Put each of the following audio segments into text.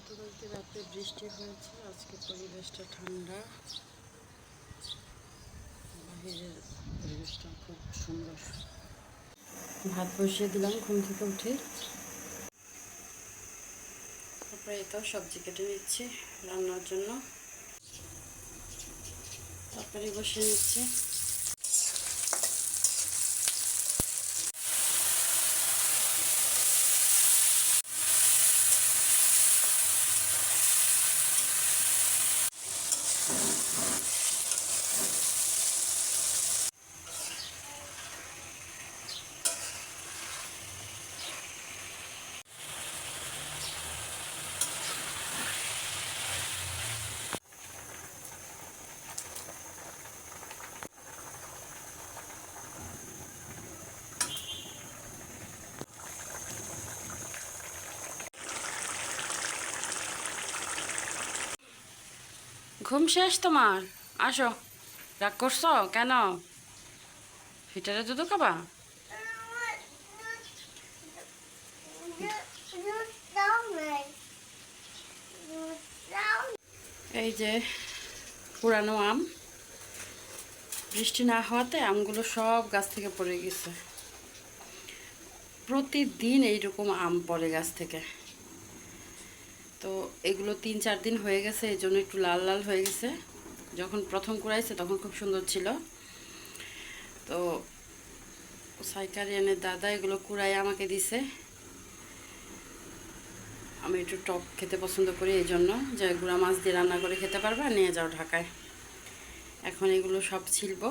গতকালকে রাতে বৃষ্টি হয়েছে, আজকে পরিবেশটা ঠান্ডা। বাহিরের পরিবেশটা খুব সুন্দর। ভাত বসিয়ে দিলাম ঘুম থেকে উঠে। তারপরে তো সবজি কেটে নিচ্ছি রান্নার জন্য। তারপরে বসিয়ে নিচ্ছি। ঘুম শেষ তোমার? আসো। রাগ করছ? কেন? হিটারে দুধ খাবা? এই যে পুরানো আম। বৃষ্টি না হওয়াতে আমগুলো সব গাছ থেকে পড়ে গেছে। প্রতিদিন এইরকম আম পড়ে গাছ থেকে। তো এগুলো তিন, চার দিন হয়ে গেছে, এই জন্য একটু লাল লাল হয়ে গেছে। যখন প্রথম কুড়াইছে তখন খুব সুন্দর ছিল। তো সাইকারিয়ানের দাদা এগুলো কুড়াই আমাকে দিছে। আমি একটু টক খেতে পছন্দ করি এই জন্য, যে গুঁড়া মাছ দিয়ে রান্না করে খেতে পারবা, নিয়ে যাও ঢাকায়। এখন এগুলো সব ছিলবো,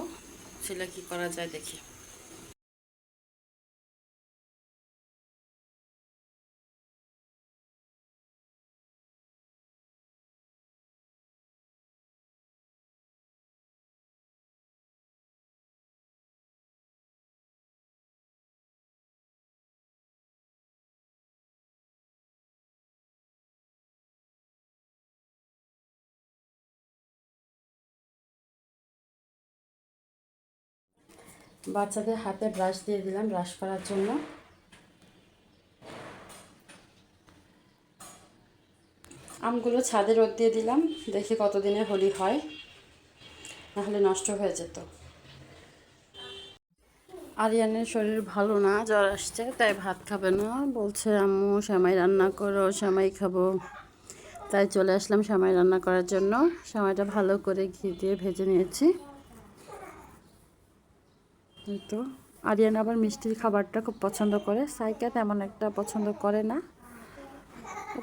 ছিলে কি করা যায় দেখি। বাচ্চাদের হাতে ব্রাশ দিয়ে দিলাম ব্রাশ করার জন্য। আমগুলো ছাদে রোদ দিয়ে দিলাম, দেখি কতদিনে হোলি হয়, নাহলে নষ্ট হয়ে যেত। আরিয়ানের শরীর ভালো না, জ্বর আসছে, তাই ভাত খাবে না। বলছে, আম্মু, শ্যামাই রান্না করো, শ্যামাই খাব। তাই চলে আসলাম শ্যামাই রান্না করার জন্য। শ্যামাইটা ভালো করে ঘি দিয়ে ভেজে নিয়েছি। তো। আরিয়ান আবার মিষ্টির খাবারটা খুব পছন্দ করে। সাইকা তেমন একটা পছন্দ করে না।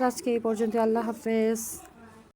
আজকে এই পর্যন্ত আল্লাহ হাফেজ।